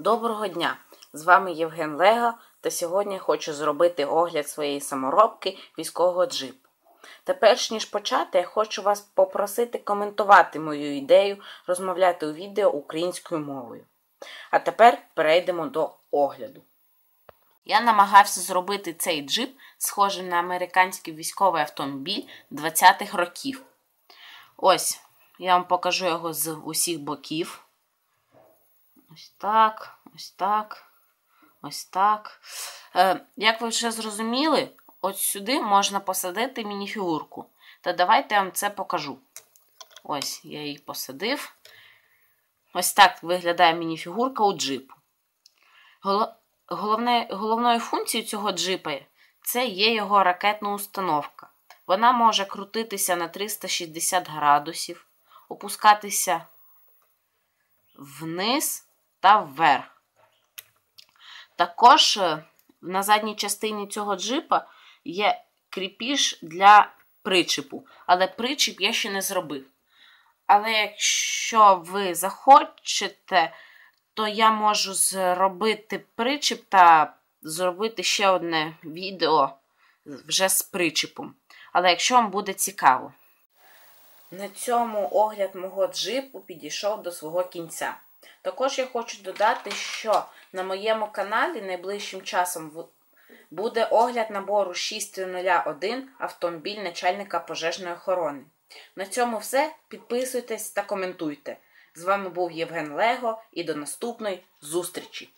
Доброго дня! З вами Євген Лего, та сьогодні хочу зробити огляд своєї саморобки військового джипу. Та ніж почати, я хочу вас попросити коментувати мою ідею розмовляти у відео українською мовою. А тепер перейдемо до огляду. Я намагався зробити цей джип схожим на американський військовий автомобіль 20-х років. Ось, я вам покажу його з усіх боків. Ось так, ось так, ось так. Е, Як ви вже зрозуміли, ось сюди можна посадити мініфігурку. Та давайте я вам це покажу. Ось, я її посадив. Ось так виглядає мініфігурка у джипу. Головне, Головною функцією цього джипа це є його ракетна установка. Вона може крутитися на 360 градусів, опускатися вниз та вверх. Також е, на задній частині цього джипа є кріпіш для причепу, але причіп я ще не зробив. Але якщо ви захочете, то я можу зробити причіп та зробити ще одне відео вже з причепом. Але якщо вам буде цікаво. На цьому огляд мого джипу підійшов до свого кінця. Також я хочу додати, що на моєму каналі найближчим часом буде огляд набору 601 автомобіль начальника пожежної охорони. На цьому все. Підписуйтесь та коментуйте. З вами був Євген Лего і до наступної зустрічі!